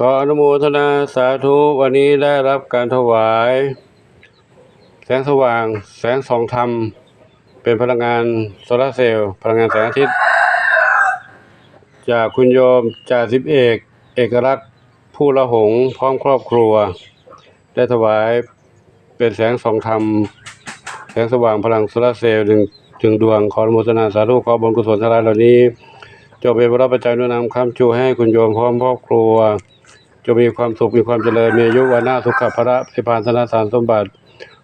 ขออนุโมทนาสาธุวันนี้ได้รับการถวาย แสงสว่าง แสงสองธรรม เป็นพลังงานโซลาเซลล์พลังงานแสงอาทิตย์ จากคุณโยมจ่าสิบเอก เอกลักษณ์ผู้ละหงพร้อมครอบครัว ได้ถวายเป็นแสงสองธรรม แสงสว่างพลังโซลาเซลล์หนึ่งถึงดวงขออนุโมทนาสาธุขอบุญกุศลทั้งหลายเหล่านี้จงเป็นพระปัจจัยนุนำคำชูให้คุณโยมพร้อมครอบครัว จะมีความสุขมีความเจริญมีอายุวันหน้าสุขภาระพิพานธนสารสมบัติ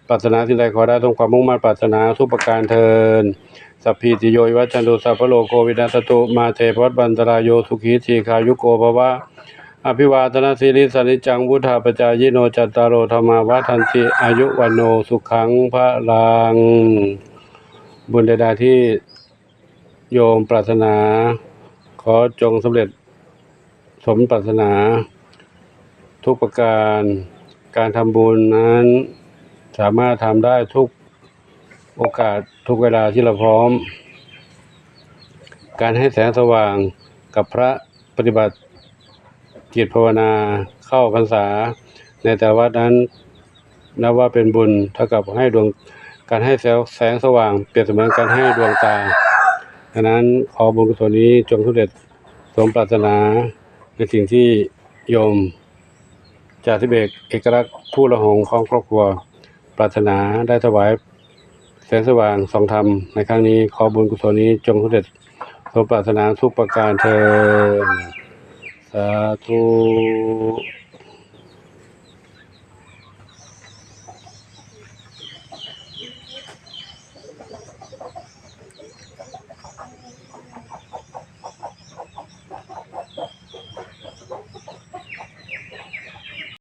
ปรารถนาสิ่งใดขอได้ทรงความมุ่งมั่นปรารถนาทุกประการเทินสัพพีติโยวัชันตุสัพพโลโควินัสตุมาเทพวัตบันตรายโยสุขีทีขายุโกภวะอภิวาทนาสิริสนิจังวุธาปจายโนจัตตารโอธรรมาวัฏันติอายุวันโนสุขังพระลัง บุญใดๆที่โยมปรารถนา ขอจงสำเร็จสมปรารถนา ทุกประการ การทำบุญนั้น สามารถทำได้ทุกโอกาสทุกเวลาที่เราพร้อม การให้แสงสว่างกับพระปฏิบัติจิตภาวนาเข้าพรรษา ในแต่ละวัดนั้นนับว่าเป็นบุญเท่ากับให้ดวงการให้แสงแสงสว่าง เปรียบเสมือนการให้ดวงตาดังนั้นขอบุญกุศลนี้จงสำเร็จสมปรารถนาในสิ่งที่โยม จาทิเบกเอกลักษณ์ผู้ละหงของครอบครัว ปรารถนาได้ถวายแสงสว่างสองธรรม ในครั้งนี้ขอบุญกุศลนี้จงสำเร็จสมปรารถนาทุกประการเธอสาธุ